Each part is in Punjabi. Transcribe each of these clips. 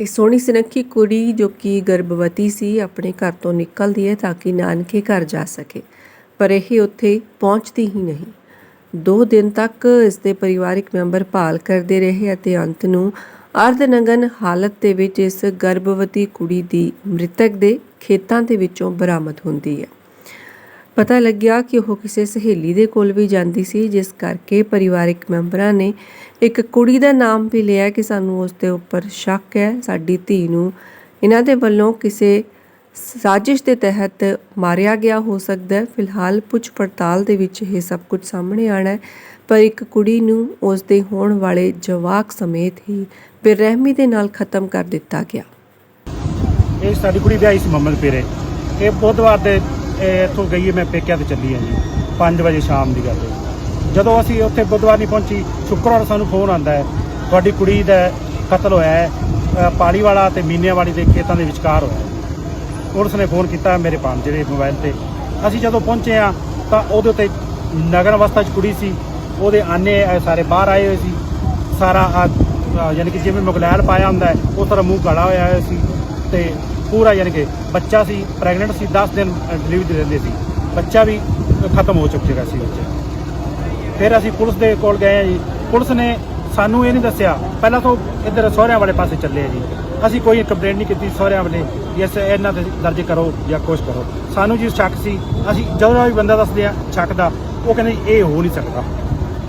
ਇਹ ਸੋਹਣੀ ਸੁਨੱਖੀ ਕੁੜੀ ਜੋ ਕਿ ਗਰਭਵਤੀ ਸੀ, ਆਪਣੇ ਘਰ ਤੋਂ ਨਿਕਲਦੀ ਹੈ ਤਾਂ ਕਿ ਨਾਨਕੇ ਘਰ ਜਾ ਸਕੇ। ਪਰ ਇਹ ਉੱਥੇ ਪਹੁੰਚਦੀ ਹੀ ਨਹੀਂ। ਦੋ ਦਿਨ ਤੱਕ ਇਸ ਦੇ ਪਰਿਵਾਰਕ ਮੈਂਬਰ ਭਾਲ ਕਰਦੇ ਰਹੇ ਅਤੇ ਅੰਤ ਨੂੰ ਅਰਧਨਗਨ ਹਾਲਤ ਦੇ ਵਿੱਚ ਇਸ ਗਰਭਵਤੀ ਕੁੜੀ ਦੀ ਮ੍ਰਿਤਕ ਦੇ ਖੇਤਾਂ ਦੇ ਵਿੱਚੋਂ ਬਰਾਮਦ ਹੁੰਦੀ ਹੈ। ਪਤਾ ਲੱਗਿਆ ਕਿ ਉਹ ਕਿਸੇ ਸਹੇਲੀ ਦੇ ਕੋਲ ਵੀ ਜਾਂਦੀ ਸੀ, ਜਿਸ ਕਰਕੇ ਪਰਿਵਾਰਿਕ ਮੈਂਬਰਾਂ ਨੇ ਇੱਕ ਕੁੜੀ ਦਾ ਨਾਮ ਵੀ ਲਿਆ ਕਿ ਸਾਨੂੰ ਉਸ ਦੇ ਉੱਪਰ ਸ਼ੱਕ ਹੈ। ਸਾਡੀ ਧੀ ਨੂੰ ਇਹਨਾਂ ਦੇ ਵੱਲੋਂ ਕਿਸੇ ਸਾਜ਼ਿਸ਼ ਦੇ ਤਹਿਤ ਮਾਰਿਆ ਗਿਆ ਹੋ ਸਕਦਾ ਹੈ। ਫਿਲਹਾਲ ਪੁੱਛ ਪੜਤਾਲ ਦੇ ਵਿੱਚ ਇਹ ਸਭ ਕੁਝ ਸਾਹਮਣੇ ਆਣਾ ਹੈ, ਪਰ ਇੱਕ ਕੁੜੀ ਨੂੰ ਉਸ ਦੇ ਹੋਣ ਵਾਲੇ ਜਵਾਕ ਸਮੇਤ ਹੀ ਬੇਰਹਿਮੀ ਦੇ ਨਾਲ ਖਤਮ ਕਰ ਦਿੱਤਾ ਗਿਆ। ਇਹ ਸਾਡੀ ਕੁੜੀ ਵਿਆਹੀ ਸੀ ਮੁਹੰਮਦ ਪੀਰੇ। ਇਹ ਬੁੱਧਵਾਰ ਦੇ ਇੱਥੋਂ ਗਈ, ਮੈਂ ਪੇਕਿਆਂ ਤੇ ਚੱਲੀ ਆ ਜੀ 5 ਵਜੇ ਸ਼ਾਮ ਦੀ ਗੱਲ ਹੈ। ਜਦੋਂ ਅਸੀਂ ਉੱਥੇ ਬੁੱਧਵਾਰ ਨਹੀਂ ਪਹੁੰਚੀ, ਸ਼ੁੱਕਰਵਾਰ ਸਾਨੂੰ ਫੋਨ ਆਂਦਾ ਹੈ, ਤੁਹਾਡੀ ਕੁੜੀ ਦਾ ਕਤਲ ਹੋਇਆ ਹੈ ਪਾਲੀ ਵਾਲਾ ਤੇ ਮੀਨਿਆਂ ਵਾਲੀ ਦੇ ਖੇਤਾਂ ਦੇ ਵਿਚਕਾਰ ਹੋਇਆ ਪੁਲਿਸ ਨੇ ਫੋਨ ਕੀਤਾ ਮੇਰੇ ਭਾਂਜੇ ਜਿਹੜੇ ਮੋਬਾਈਲ ਤੇ। ਅਸੀਂ ਜਦੋਂ ਪਹੁੰਚੇ ਆ ਤਾਂ ਉਹਦੇ ਉੱਤੇ ਨਗਰ ਅਵਸਥਾ 'ਚ ਕੁੜੀ ਸੀ, ਉਹਦੇ ਆਨੇ ਸਾਰੇ ਬਾਹਰ ਆਏ ਹੋਏ ਸੀ। ਸਾਰਾ ਯਾਨੀ ਕਿ ਜਿਵੇਂ ਮੁਗਲੈਲ ਪਾਇਆ ਹੁੰਦਾ ਹੈ, ਉਸ ਤਰ੍ਹਾਂ ਮੂੰਹ ਕਾਲਾ ਹੋਇਆ ਹੋਇਆ ਸੀ ਤੇ ਪੂਰਾ ਯਾਨੀ ਕਿ ਬੱਚਾ ਸੀ ਪ੍ਰੈਗਨੈਂਟ ਸੀ 10 ਦਿਨ ਡਿਲੀਵਰੀ ਦੇ ਰਹਿੰਦੇ ਸੀ। ਬੱਚਾ ਵੀ ਖਤਮ ਹੋ ਚੁੱਕੇਗਾ ਸੀ ਬੱਚਾ ਫਿਰ ਅਸੀਂ ਪੁਲਿਸ ਦੇ ਕੋਲ ਗਏ ਆ ਜੀ। ਪੁਲਿਸ ਨੇ ਸਾਨੂੰ ਇਹ ਨਹੀਂ ਦੱਸਿਆ। ਪਹਿਲਾਂ ਤੋਂ ਇੱਧਰ ਸਹੁਰਿਆਂ ਵਾਲੇ ਪਾਸੇ ਚੱਲੇ ਆ ਜੀ। ਅਸੀਂ ਕੋਈ ਕੰਪਲੇਂਟ ਨਹੀਂ ਕੀਤੀ ਸਹੁਰਿਆਂ ਵਾਲੇ ਵੀ ਇਸ ਇਹਨਾਂ 'ਤੇ ਦਰਜ ਕਰੋ ਜਾਂ ਕੁਛ ਕਰੋ। ਸਾਨੂੰ ਜੀ ਸ਼ੱਕ ਸੀ। ਅਸੀਂ ਜਦੋਂ ਵੀ ਬੰਦਾ ਦੱਸਦੇ ਆ ਸ਼ੱਕ ਦਾ ਉਹ ਕਹਿੰਦੇ ਇਹ ਹੋ ਨਹੀਂ ਸਕਦਾ।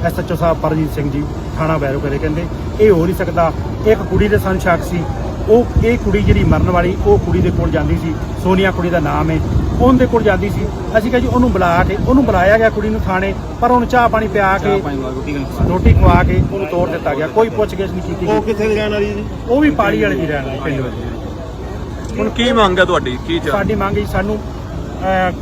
ਐਸਐਚਓ ਸਾਹਿਬ ਪਰਜੀਤ ਸਿੰਘ ਜੀ, ਥਾਣਾ ਬੈਰੋ ਕਰੇ ਕਹਿੰਦੇ, ਇਹ ਹੋ ਨਹੀਂ ਸਕਦਾ। ਇੱਕ ਕੁੜੀ ਦੇ ਸਾਨੂੰ ਸ਼ੱਕ ਸੀ। ਉਹ ਇਹ ਕੁੜੀ ਜਿਹੜੀ ਮਰਨ ਵਾਲੀ ਉਹ ਕੁੜੀ ਦੇ ਕੋਲ ਜਾਂਦੀ ਸੀ ਸੋਨੀਆ ਕੁੜੀ ਦਾ ਨਾਮ ਹੈ। ਉਹਦੇ ਕੋਲ ਜਾਂਦੀ ਸੀ। ਅਸੀਂ ਕਿਹਾ ਜੀ ਉਹਨੂੰ ਬੁਲਾ ਕੇ ਉਹਨੂੰ ਬੁਲਾਇਆ ਗਿਆ ਕੁੜੀ ਨੂੰ ਥਾਣੇ ਪਰ ਉਹਨੂੰ ਚਾਹ ਪਾਣੀ ਪਿਆ ਕੇ ਰੋਟੀ ਖਵਾ ਕੇ। ਉਹਨੂੰ ਤੋੜ ਦਿੱਤਾ ਗਿਆ। ਕੋਈ ਪੁੱਛਗਿੱਛ ਨਹੀਂ ਕੀਤੀ ਉਹ ਕਿੱਥੇ ਦੀ ਰਹਿਣ ਵਾਲੀ ਜੀ ਉਹ ਵੀ ਪਾਲੀ ਵਾਲੇ ਦੀ ਰਹਿਣ ਵਾਲੀ ਪਿੰਡ ਵਿੱਚ ਹੁਣ ਕੀ ਮੰਗ ਹੈ ਤੁਹਾਡੀ? ਕੀ ਚਾਹ? ਸਾਡੀ ਮੰਗ ਸੀ ਸਾਨੂੰ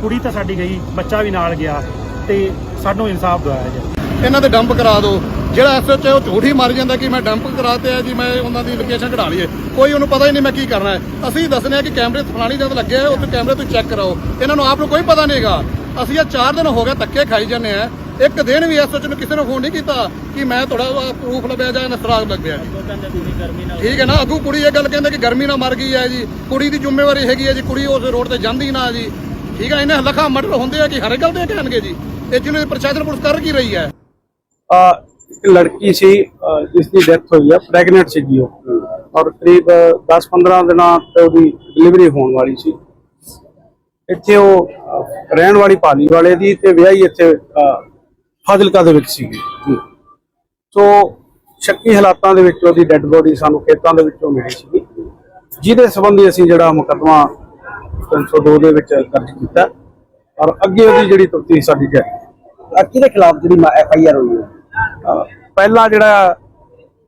ਕੁੜੀ ਤਾਂ ਸਾਡੀ ਗਈ ਬੱਚਾ ਵੀ ਨਾਲ ਗਿਆ ਤੇ ਸਾਨੂੰ ਇਨਸਾਫ ਦਿਵਾਇਆ ਜਾਏ। ਇਹਨਾਂ ਦੇ ਡੰਪ ਕਰਾ ਦਿਓ। ਜਿਹੜਾ ਐਸਐਚ ਉਹ ਝੂਠ ਹੀ ਮਾਰ ਜਾਂਦਾ ਕਿ ਮੈਂ ਡੰਪ ਕਰਾਤੇ ਆ ਜੀ, ਮੈਂ ਉਹਨਾਂ ਦੀ ਲੋਕੇਸ਼ਨ ਕਢਾ ਲਈਏ। ਕੋਈ ਉਹਨੂੰ ਪਤਾ ਹੀ ਨਹੀਂ ਮੈਂ ਕੀ ਕਰਨਾ ਹੈ। ਅਸੀਂ ਦੱਸਨੇ ਆ ਕਿ ਕੈਮਰੇ ਫਲਾਣੀ ਜਗ੍ਹਾ ਲੱਗੇ ਆ, ਉੱਥੇ ਕੈਮਰੇ ਤੋਂ ਚੈੱਕ ਕਰਾਓ। ਇਹਨਾਂ ਨੂੰ ਆਪ ਨੂੰ ਕੋਈ ਪਤਾ ਨਹੀਂਗਾ ਅਸੀਂ ਇਹ 4 ਦਿਨ ਹੋ ਗਏ ਧੱਕੇ ਖਾਈ ਜਾਂਦੇ ਆ। ਇੱਕ ਦਿਨ ਵੀ ਐਸਐਚ ਨੂੰ ਕਿਸੇ ਨੂੰ ਫੋਨ ਨਹੀਂ ਕੀਤਾ ਕਿ ਮੈਂ ਤੁਹਾਡਾ ਪ੍ਰੂਫ ਲੱਭਿਆ ਜਾਂ ਨਸਰਾਗ ਲੱਗਿਆ ਠੀਕ ਹੈ ਨਾ? ਅੱਗੂ ਕੁੜੀ ਇਹ ਗੱਲ ਕਹਿੰਦੇ ਕਿ ਗਰਮੀ ਨਾਲ ਮਰ ਗਈ ਹੈ ਜੀ। ਕੁੜੀ ਦੀ ਜ਼ਿੰਮੇਵਾਰੀ ਹੈਗੀ ਹੈ ਜੀ। ਕੁੜੀ ਉਸ ਰੋਡ ਤੇ ਜਾਂਦੀ ਨਾ ਜੀ। ਠੀਕ ਹੈ? ਇਹਨੇ ਲਖਾ ਮਰਡਰ ਹੁੰਦੇ ਆ ਕਿ ਹਰ ਗੱਲ ਦੇ ਕਹਿਣਗੇ ਜੀ। ਇਹ ਜਿਹਨੂੰ ਪ੍ਰਸ਼ਾਸਨ ਪੁਲਿਸ ਕਰ ਕੀ ਰਹੀ ਹੈ? ਇੱਕ ਲੜਕੀ ਸੀ ਜਿਸ ਦੀ ਡੈਥ ਹੋਈ ਹੈ ਪ੍ਰੈਗਨੈਂਟ ਸੀਗੀ ਉਹ। ਔਰ ਕਰੀਬ 10-15 ਦਿਨਾਂ ਤੇ ਉਹਦੀ ਡਿਲੀਵਰੀ ਹੋਣ ਵਾਲੀ ਸੀ। ਇੱਥੇ ਉਹ ਰਹਿਣ ਵਾਲੀ ਪਾਲੀ ਵਾਲੇ ਦੀ ਤੇ ਵਿਆਹੀ ਇੱਥੇ ਫਾਜ਼ਿਲਕਾ ਦੇ ਵਿੱਚ ਸੀਗੀ। ਸੋ ਸ਼ੱਕੀ ਹਾਲਾਤਾਂ ਦੇ ਵਿੱਚ ਉਹਦੀ ਡੈੱਡ ਬੋਡੀ ਸਾਨੂੰ ਖੇਤਾਂ ਦੇ ਵਿੱਚੋਂ ਮਿਲੀ ਸੀਗੀ। ਜਿਹਦੇ ਸੰਬੰਧੀ ਅਸੀਂ ਜਿਹੜਾ ਮੁਕੱਦਮਾ 302 ਦੇ ਵਿੱਚ ਦਰਜ ਕੀਤਾ। ਔਰ ਅੱਗੇ ਉਹਦੀ ਜਿਹੜੀ ਤਫਤੀਸ਼ ਸਾਡੀ ਜਾਰੀ ਕਿਹਦੇ ਖਿਲਾਫ ਜਿਹੜੀ ਐਫ ਆਈ ਆਰ ਹੋਈ ਹੈ? ਪਹਿਲਾ ਜਿਹੜਾ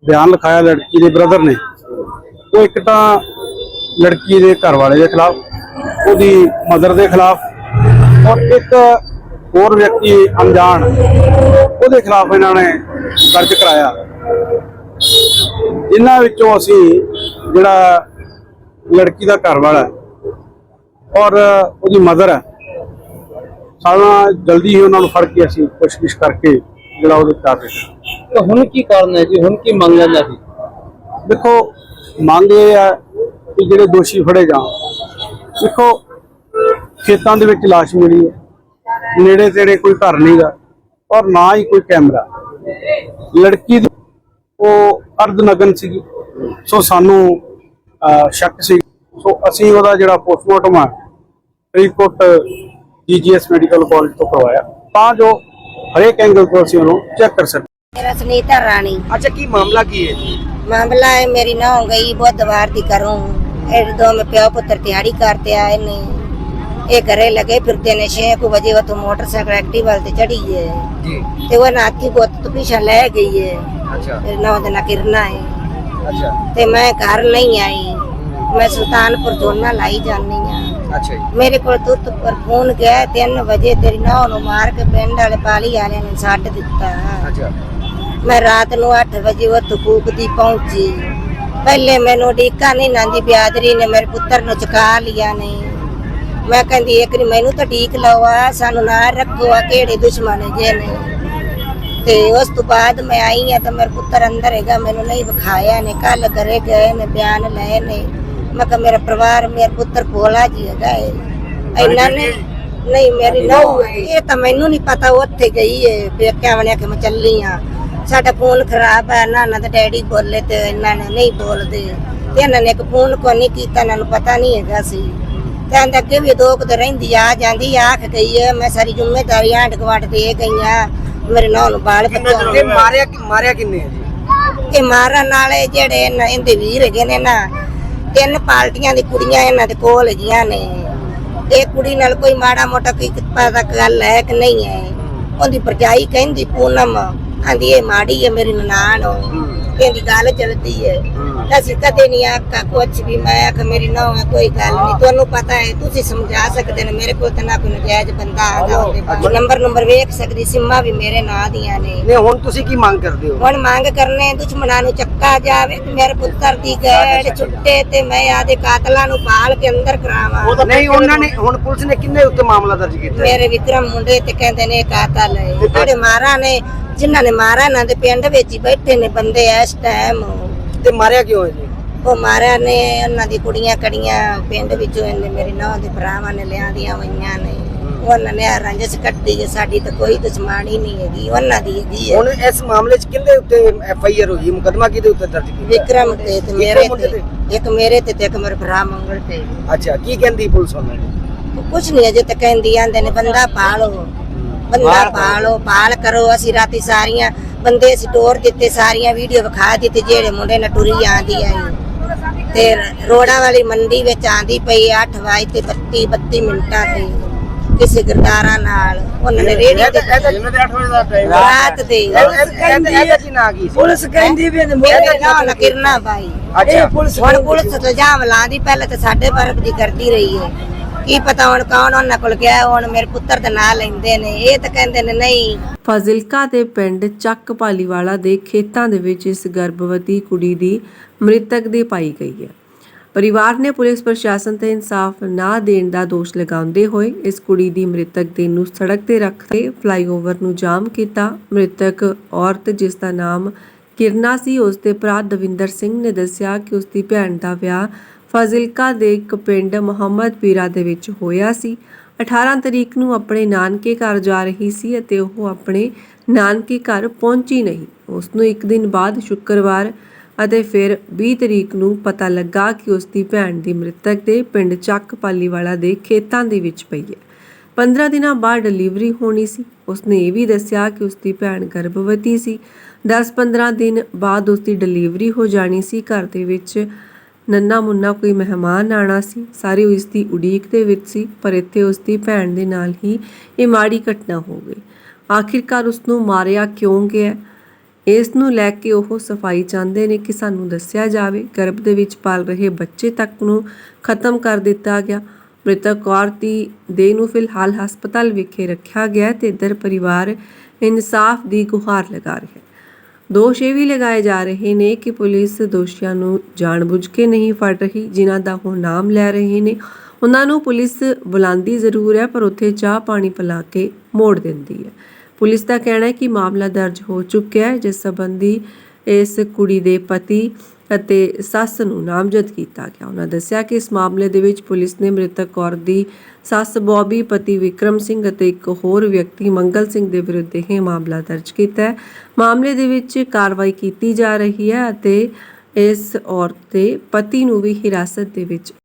ਬਿਆਨ ਲਿਖਾਇਆ ਲੜਕੀ ਦੇ ਬ੍ਰਦਰ ਨੇ, ਉਹ ਇੱਕ ਤਾਂ ਲੜਕੀ ਦੇ ਘਰ ਵਾਲੇ ਦੇ ਖਿਲਾਫ, ਉਹਦੀ ਮਦਰ ਦੇ ਖਿਲਾਫ ਔਰ ਇੱਕ ਹੋਰ ਵਿਅਕਤੀ ਅਣਜਾਣ, ਉਹਦੇ ਖਿਲਾਫ ਇਹਨਾਂ ਨੇ ਦਰਜ ਕਰਾਇਆ। ਇਹਨਾਂ ਵਿੱਚੋਂ ਅਸੀਂ ਜਿਹੜਾ ਲੜਕੀ ਦਾ ਘਰ ਵਾਲਾ ਔਰ ਉਹਦੀ ਮਦਰ ਹੈ, ਸਾਰਾ ਜਲਦੀ ਹੀ ਉਹਨਾਂ ਨੂੰ ਫੜ ਕੇ ਅਸੀਂ ਕੋਸ਼ਿਸ਼ ਕਰਕੇ ਜਿਹੜਾ ਉਹਦੇ ਕਰ ਦਿੱਤਾ ਤਾਂ ਹੁਣ ਕੀ ਕਾਰਨ ਹੈ ਜੀ? ਹੁਣ ਕੀ ਮੰਗ ਲੈਂਦਾ ਸੀ ਦੇਖੋ ਮੰਗ ਇਹ ਹੈ ਕਿ ਜਿਹੜੇ ਦੋਸ਼ੀ ਫੜੇ ਜਾਣ। ਦੇਖੋ ਖੇਤਾਂ ਦੇ ਵਿੱਚ ਲਾਸ਼ ਮਿਲੀ ਹੈ। ਨੇੜੇ ਤੇੜੇ ਕੋਈ ਘਰ ਨਹੀਂਗਾ ਔਰ ਨਾ ਹੀ ਕੋਈ ਕੈਮਰਾ। ਲੜਕੀ ਦੀ ਉਹ ਅਰਧਨਗਨ ਸੀਗੀ। ਸੋ ਸਾਨੂੰ ਅਹ, ਸ਼ੱਕ ਸੀ। ਸੋ ਅਸੀਂ ਉਹਦਾ ਜਿਹੜਾ ਪੋਸਟਮਾਰਟਮ ਹੈ ਫਰੀਦਕੋਟ ਜੀਜੀਐਸ ਮੈਡੀਕਲ ਕਾਲਜ ਤੋਂ ਕਰਵਾਇਆ। ਤਾਂ ਜੋ ਹਰੇਕ ਐਂਗਲ ਤੋਂ ਅਸੀਂ ਉਹਨੂੰ ਚੈੱਕ ਕਰ ਸਕਦੇ ਮੇਰਾ ਸੁਨੀਤਾ ਰਾਣੀ। ਅੱਛਾ ਕੀ ਮਾਮਲਾ ਕੀ ਹੈ ਮਾਮਲਾ ਹੈ ਮੇਰੀ ਨਾ ਹੋ ਗਈ ਬੁੱਧਵਾਰ ਦੀ ਕਰੂੰ ਇਹ ਦੋ ਮੈਂ ਪਿਓ ਪੁੱਤਰ ਤਿਆਰੀ ਕਰਤੇ ਆਏ ਨੇ ਇਹ ਘਰੇ ਲਗੇ ਫਿਰਦੇ ਨੇ 6 ਵਜੇ ਉਹ ਤੋਂ ਮੋਟਰਸਾਈਕਲ ਐਕਟਿਵਲ ਤੇ ਚੜੀ ਹੈ ਜੀ। ਤੇ ਉਹ ਨਾਥੀ ਬੁੱਤ ਤੋਂ ਪਿਛਾ ਲੈ ਗਈ ਹੈ ਅੱਛਾ। ਮੇਰਾ ਨਾਮ ਦਾ ਕਿਰਨਾ ਹੈ ਅੱਛਾ। ਤੇ ਮੈਂ ਘਰ ਨਹੀਂ ਆਈ। ਮੈਂ ਸੁਲਤਾਨਪੁਰ ਜੋਨਾ ਲਾਈ ਜਾਂਦੀ ਆ। ਅੱਛਾ ਜੀ। ਮੇਰੇ ਕੋਲ ਤੁਰਤ ਪਰ ਫੋਨ ਗਿਆ 3 ਵਜੇ ਤੇਰੀ ਨੌ ਨੂੰ ਮਾਰ ਕੇ ਪਿੰਡ ਵਾਲੇ ਪਾਲੀ ਵਾਲਿਆਂ ਨੇ ਛੱਡ ਦਿੱਤਾ। ਅੱਛਾ। ਮੈਂ ਰਾਤ ਨੂੰ 8 ਵਜੇ ਉਹ ਤਕੂਕ ਦੀ ਪਹੁੰਚੀ। ਪਹਿਲੇ ਮੈਨੂੰ ਡੀਕਾ ਨਹੀਂ ਨਾਂਦੀ ਬਿਆਦਰੀ ਨੇ ਮੇਰੇ ਪੁੱਤਰ ਨੂੰ ਚੁਕਾ ਲਿਆ ਨੇ। ਮੈਂ ਕਹਿੰਦੀ ਇੱਕ ਨੀ ਮੈਨੂੰ ਤਾਂ ਡੀਕ ਲਵਾ ਸਾਨੂੰ ਨਾ ਰੱਖੋ ਆ ਕਿਹੜੇ ਦੁਸ਼ਮਣ ਜੇ ਨੇ। ਤੇ ਉਸ ਤੋਂ ਬਾਅਦ ਮੈਂ ਆਈ ਆ ਤਾਂ ਮੇਰਾ ਪੁੱਤਰ ਅੰਦਰ ਹੈਗਾ ਮੈਨੂੰ ਨਹੀਂ ਵਿਖਾਇਆ ਨੇ ਕੱਲ ਘਰੇ ਗਏ ਨੇ ਬਿਆਨ ਲਏ ਨੇ। ਮੈਂ ਕਿਹਾ ਮੇਰਾ ਪਰਿਵਾਰ ਮੇਰਾ ਪੁੱਤਰ ਭੋਲਾ ਜੀ ਹੈਗਾ ਏ ਇਹਨਾਂ ਨੇ ਨਹੀਂ ਮੇਰੀ ਨੌ ਇਹ ਤਾਂ ਮੈਨੂੰ ਨਹੀਂ ਪਤਾ ਉਹ ਉੱਥੇ ਗਈ ਏ। ਪੇਕਿਆਂ ਵਣਿਆ ਕਿ ਮੈਂ ਚੱਲੀ ਆ। ਸਾਡਾ ਫੋਨ ਖਰਾਬ ਹੈ ਨਾਨਾ ਤੇ ਡੈਡੀ ਬੋਲੇ ਤੇ ਇਹਨਾਂ ਨੇ ਨਹੀਂ ਬੋਲਦੇ। ਤੇ ਇਹਨਾਂ ਨੇ ਇੱਕ ਫੋਨ ਕੋ ਨਹੀਂ ਕੀਤਾ ਇਹਨਾਂ ਨੂੰ ਪਤਾ ਨਹੀਂ ਹੈਗਾ ਸੀ। ਤੇ ਅੱਗੇ ਵੀ ਦੋ ਕੁ ਰਹਿੰਦੀ ਆ ਜਾਂਦੀ ਆ ਆਖ ਗਈ ਹੈ ਮੈਂ ਸਾਰੀ ਜ਼ਿੰਮੇਵਾਰੀ ਆਂਢ ਗੁਆਂਢ ਦੇ ਗਈਆਂ। ਮੇਰੇ ਨਾਲ ਨੂੰ ਬਾਲ ਤੇ ਬੱਚਾ ਮਾਰਿਆ ਮਾਰਿਆ ਕਿੰਨੇ ਇਹ ਮਾਰਨ ਵਾਲੇ ਜਿਹੜੇ ਇਹਨਾਂ- ਇਹਦੇ ਵੀਰ ਹੈਗੇ ਨੇ ਨਾ ਤਿੰਨ ਪਾਰਟੀਆਂ ਦੀ ਕੁੜੀਆਂ ਇਹਨਾਂ ਦੇ ਕੋਲ ਹੈਗੀਆਂ ਨੇ। ਇਹ ਕੁੜੀ ਨਾਲ ਕੋਈ ਮਾੜਾ ਮੋਟਾ ਕੋਈ ਪਤਾ ਗੱਲ ਹੈ ਕਿ ਨਹੀਂ ਹੈ? ਉਹਦੀ ਭਰਜਾਈ ਕਹਿੰਦੀ, ਪੂਨਮ, ਆਂਦੀ, ਇਹ ਮਾੜੀ ਹੈ, ਮੇਰੀ ਨਨਾਣ। ਇਹਦੀ ਗੱਲ ਚੱਲਦੀ ਹੈ। ਅਸੀਂ ਕਦੇ ਨਹੀਂ ਆਖਾ ਕੁਛ ਵੀ ਮੈਂ ਆਖ ਮੇਰੀ ਨੌਂ ਕੋਈ ਗੱਲ ਨਹੀਂ। ਤੁਹਾਨੂੰ ਪਤਾ ਹੈ ਤੁਸੀਂ ਸਮਝਾ ਸਕਦੇ ਨੇ ਮੇਰੇ ਕੋਲ ਤਾਂ ਨਾ ਕੋਈ ਨਜਾਇਜ਼ ਬੰਦਾ ਆਦਾ ਉਹਦੇ ਬਾਅਦ ਨੰਬਰ ਨੰਬਰ ਵੇਖ ਸਕਦੀ ਸਿੰਮਾ ਵੀ ਮੇਰੇ ਨਾਂ ਦੀਆਂ ਨੇ। ਨਹੀਂ ਹੁਣ ਤੁਸੀਂ ਕੀ ਮੰਗ ਕਰਦੇ ਹੋ? ਹੁਣ ਮੰਗ ਕਰਨੇ ਦੁਸ਼ਮਣਾਂ ਨੂੰ ਚੱਕਾ ਜਾਵੇ ਤੇ ਮੇਰੇ ਪੁੱਤਰ ਦੀ ਗੈੜ ਛੁੱਟੇ ਤੇ ਮੈਂ ਆਦੇ ਕਾਤਲਾਂ ਨੂੰ ਪਾਲ ਕੇ ਅੰਦਰ ਕਰਾਵਾਂ। ਨਹੀਂ ਉਹਨਾਂ ਨੇ ਹੁਣ ਪੁਲਿਸ ਨੇ ਕਿੰਨੇ ਉੱਤੇ ਮਾਮਲਾ ਦਰਜ ਕੀਤਾ? ਮੇਰੇ ਵਿਕਰਮ ਮੁੰਡੇ ਤੇ ਕਹਿੰਦੇ ਨੇ ਕਾਤਲ ਹੈ। ਜਿਹੜੇ ਮਾਰਾ ਨੇ ਜਿਨ੍ਹਾਂ ਨੇ ਮਾਰਾ ਇਹਨਾਂ ਦੇ ਪਿੰਡ ਵਿੱਚ ਹੀ ਬੈਠੇ ਨੇ ਬੰਦੇ ਇਸ ਟਾਈਮ ਤੇ ਮਾਰਿਆ ਕਿਉਂ ਹੈ ਜੀ ਉਹ ਮਾਰਿਆ ਨੇ ਉਹਨਾਂ ਦੀ ਕੁੜੀਆਂ ਕੜੀਆਂ ਪਿੰਡ ਵਿੱਚੋਂ ਇਹਨੇ ਮੇਰੇ ਨੌਂ ਦੇ ਭਰਾਵਾਂ ਨੇ ਲਿਆਂਦੀਆਂ ਹੋਈਆਂ ਨੇ। ਉਹਨਾਂ ਨੇ ਆਹ ਰੰਜਸ ਕੱਢੀ ਹੈ ਸਾਡੀ ਤਾਂ ਕੋਈ ਦੁਸ਼ਮਣੀ ਨਹੀਂ ਹੈਗੀ ਉਹਨਾਂ ਦੀ ਹੈਗੀ ਹੈ। ਹੁਣ ਇਸ ਮਾਮਲੇ 'ਚ ਕਿੰਦੇ ਉੱਤੇ ਐਫ ਆਈ ਆਰ ਹੋਈ? ਮੁਕਦਮਾ ਕਿਹਦੇ ਉੱਤੇ ਦਰਜ ਕੀਤਾ? ਵਿਕਰਮ ਤੇ ਤੇ ਮੇਰੇ ਮੁੰਡੇ ਤੇ ਇੱਕ ਮੇਰੇ ਤੇ ਤੇ ਇੱਕ ਮੇਰੇ ਭਰਾ ਮੰਗਲ ਤੇ। ਅੱਛਾ ਕੀ ਕਹਿੰਦੀ ਪੁਲਿਸ ਉਹਨਾਂ ਨੂੰ? ਕੁਛ ਨਹੀਂ ਅਜੇ ਤੱਕ ਕਹਿੰਦੀ ਆਂਦੇ ਨੇ ਬੰਦਾ ਪਾਲੋ। ਬੰਦਾ ਪਾਲੋ ਪਾਲ ਕਰੋ ਅਸੀਂ ਰਾਤੀ ਸਾਰੀਆਂ ਬੰਦੇ ਅਸੀਂ ਟੋਰ ਦਿੱਤੇ ਸਾਰੀਆਂ ਵੀਡੀਓ ਵਿਖਾ ਦਿੱਤੇ ਜਿਹੜੇ ਮੁੰਡੇ ਨਾਲ ਟੁਰੀ ਆਂਦੀ ਆਈ ਤੇ ਰੋੜਾ ਵਾਲੀ ਮੰਡੀ ਵਿੱਚ ਆਂਦੀ ਪਈ 8 ਵਜੇ ਤੇ 32 32 ਮਿੰਟਾਂ ਤੇ। ਕਿਸੇ ਗਰਦਾਰਾਂ ਨਾਲ ਉਹਨਾਂ ਨੇ ਰੇੜੀ ਤੇ ਰਾਤ ਦੇ। ਪੁਲਿਸ ਕਹਿੰਦੀ ਵੀ ਮੇਰੇ ਨਾਲ ਕਿਰਨਾ ਬਾਈ। ਅੱਛਾ ਪੁਲਿਸ ਹੁਣ ਪੁਲਿਸ ਇਲਜ਼ਾਮ ਲਾਉਂਦੀ ਪਹਿਲੇ ਤਾਂ ਸਾਡੇ ਵਰਗ ਦੀ ਕਰਦੀ ਰਹੀ ਹੈ। ਕੀ ਪਤਾ ਹੁਣ ਕੌਣ ਉਹਨਾਂ ਕੋਲ ਗਿਆ, ਹੁਣ ਮੇਰੇ ਪੁੱਤਰ ਦਾ ਨਾਂ ਲੈਂਦੇ ਨੇ, ਇਹ ਤਾਂ ਕਹਿੰਦੇ ਨੇ ਨਹੀਂ। ਫਾਜ਼ਿਲਕਾ ਦੇ ਪਿੰਡ ਚੱਕ ਪਾਲੀਵਾਲਾ ਦੇ ਖੇਤਾਂ ਦੇ ਵਿੱਚ ਇਸ ਗਰਭਵਤੀ ਕੁੜੀ ਦੀ ਮ੍ਰਿਤਕ ਦੀ ਪਾਈ ਗਈ ਹੈ। ਪਰਿਵਾਰ ਨੇ ਪੁਲਿਸ ਪ੍ਰਸ਼ਾਸਨ ਤੇ ਇਨਸਾਫ ਨਾ ਦੇਣ ਦਾ ਦੋਸ਼ ਲਗਾਉਂਦੇ ਹੋਏ ਇਸ ਕੁੜੀ ਦੀ ਮ੍ਰਿਤਕ ਦੇਹ ਨੂੰ ਸੜਕ ਤੇ ਰੱਖ ਕੇ ਫਲਾਈਓਵਰ ਨੂੰ ਜਾਮ ਕੀਤਾ। ਮ੍ਰਿਤਕ ਔਰਤ ਜਿਸ ਦਾ ਨਾਮ ਕਿਰਨਾ ਸੀ, ਉਸ ਦੇ ਭਰਾ ਦਵਿੰਦਰ ਸਿੰਘ ਨੇ ਦੱਸਿਆ ਕਿ ਉਸ ਦੀ ਭੈਣ ਦਾ ਵਿਆਹ ਫਾਜ਼ਿਲਕਾ ਦੇ ਇੱਕ ਪਿੰਡ ਮੁਹੰਮਦ ਪੀਰਾ ਦੇ ਵਿੱਚ ਹੋਇਆ ਸੀ। 18 ਤਰੀਕ ਨੂੰ ਆਪਣੇ ਨਾਨਕੇ ਘਰ ਜਾ ਰਹੀ ਸੀ ਅਤੇ ਉਹ ਆਪਣੇ ਨਾਨਕੇ ਘਰ ਪਹੁੰਚੀ ਨਹੀਂ। ਉਸ ਨੂੰ ਇੱਕ ਦਿਨ ਬਾਅਦ ਸ਼ੁੱਕਰਵਾਰ ਅਤੇ ਫਿਰ 20 ਤਰੀਕ ਨੂੰ ਪਤਾ ਲੱਗਾ ਕਿ ਉਸ ਦੀ ਭੈਣ ਦੀ ਮ੍ਰਿਤਕ ਦੇ ਪਿੰਡ ਚੱਕ ਪਾਲੀਵਾਲਾ ਦੇ ਖੇਤਾਂ ਦੇ ਵਿੱਚ ਪਈ ਹੈ। 15 ਦਿਨਾਂ ਬਾਅਦ ਡਿਲੀਵਰੀ ਹੋਣੀ ਸੀ। ਉਸਨੇ ਇਹ ਵੀ ਦੱਸਿਆ ਕਿ ਉਸਦੀ ਭੈਣ ਗਰਭਵਤੀ ਸੀ। 10-15 ਦਿਨ ਬਾਅਦ ਉਸਦੀ ਡਿਲੀਵਰੀ ਹੋ ਜਾਣੀ ਸੀ। ਘਰ ਦੇ ਵਿੱਚ ਨੰਨਾ ਮੁੰਨਾ ਕੋਈ ਮਹਿਮਾਨ ਆਣਾ ਸੀ, ਸਾਰੇ ਉਸ ਦੀ ਉਡੀਕ ਦੇ ਵਿੱਚ ਸੀ, ਪਰ ਇੱਥੇ ਉਸ ਦੀ ਭੈਣ ਦੇ ਨਾਲ ਹੀ ਇਹ ਮਾੜੀ ਘਟਨਾ ਹੋ ਗਈ। ਆਖਿਰਕਾਰ ਉਸ ਨੂੰ ਮਾਰਿਆ ਕਿਉਂ ਗਿਆ? ਇਸ ਨੂੰ ਲੈ ਕੇ ਉਹ ਸਫ਼ਾਈ ਚਾਹੁੰਦੇ ਨੇ ਕਿ ਸਾਨੂੰ ਦੱਸਿਆ ਜਾਵੇ। ਗਰਭ ਦੇ ਵਿੱਚ ਪਾਲ ਰਹੇ ਬੱਚੇ ਤੱਕ ਨੂੰ ਖਤਮ ਕਰ ਦਿੱਤਾ ਗਿਆ। ਮ੍ਰਿਤਕ ਔਰਤ ਦੀ ਦੇਹ ਨੂੰ ਫਿਲਹਾਲ ਹਸਪਤਾਲ ਵਿਖੇ ਰੱਖਿਆ ਗਿਆ ਹੈ ਤੇ ਇਧਰ ਪਰਿਵਾਰ ਇਨਸਾਫ ਦੀ ਗੁਹਾਰ ਲਗਾ ਰਿਹਾ ਹੈ। ਦੋਸ਼ ਇਹ ਵੀ ਲਗਾਏ ਜਾ ਰਹੇ ਨੇ ਕਿ ਪੁਲਿਸ ਦੋਸ਼ੀਆਂ ਨੂੰ ਜਾਣਬੁੱਝ ਕੇ ਨਹੀਂ ਫੜ ਰਹੀ, ਜਿਨ੍ਹਾਂ ਦਾ ਉਹ ਨਾਮ ਲੈ ਰਹੇ ਨੇ। ਉਹਨਾਂ ਨੂੰ ਪੁਲਿਸ ਬੁਲਾਉਂਦੀ ਜ਼ਰੂਰ ਹੈ, ਪਰ ਉੱਥੇ ਚਾਹ ਪਾਣੀ ਪਿਲਾ ਕੇ ਮੋੜ ਦਿੰਦੀ ਹੈ। ਪੁਲਿਸ ਦਾ ਕਹਿਣਾ ਹੈ ਕਿ ਮਾਮਲਾ ਦਰਜ ਹੋ ਚੁੱਕਿਆ ਹੈ, ਜਿਸ ਸੰਬੰਧੀ ਇਸ ਕੁੜੀ ਦੇ ਪਤੀ ਅਤੇ ਸੱਸ ਨੂੰ ਨਾਮਜ਼ਦ ਕੀਤਾ ਗਿਆ। ਉਹਨਾਂ ਦੱਸਿਆ ਕਿ ਇਸ ਮਾਮਲੇ ਦੇ ਵਿੱਚ ਪੁਲਿਸ ਨੇ ਮ੍ਰਿਤਕ ਔਰਤ ਦੀ ਸੱਸ ਬੌਬੀ, ਪਤੀ ਵਿਕਰਮ ਸਿੰਘ ਅਤੇ ਇੱਕ ਹੋਰ ਵਿਅਕਤੀ ਮੰਗਲ ਸਿੰਘ ਦੇ ਵਿਰੁੱਧ ਇਹ ਮਾਮਲਾ ਦਰਜ ਕੀਤਾ ਹੈ। ਮਾਮਲੇ ਦੇ ਵਿੱਚ ਕਾਰਵਾਈ ਕੀਤੀ ਜਾ ਰਹੀ ਹੈ ਅਤੇ ਇਸ ਔਰਤ ਦੇ ਪਤੀ ਨੂੰ ਵੀ ਹਿਰਾਸਤ ਦੇ ਵਿੱਚ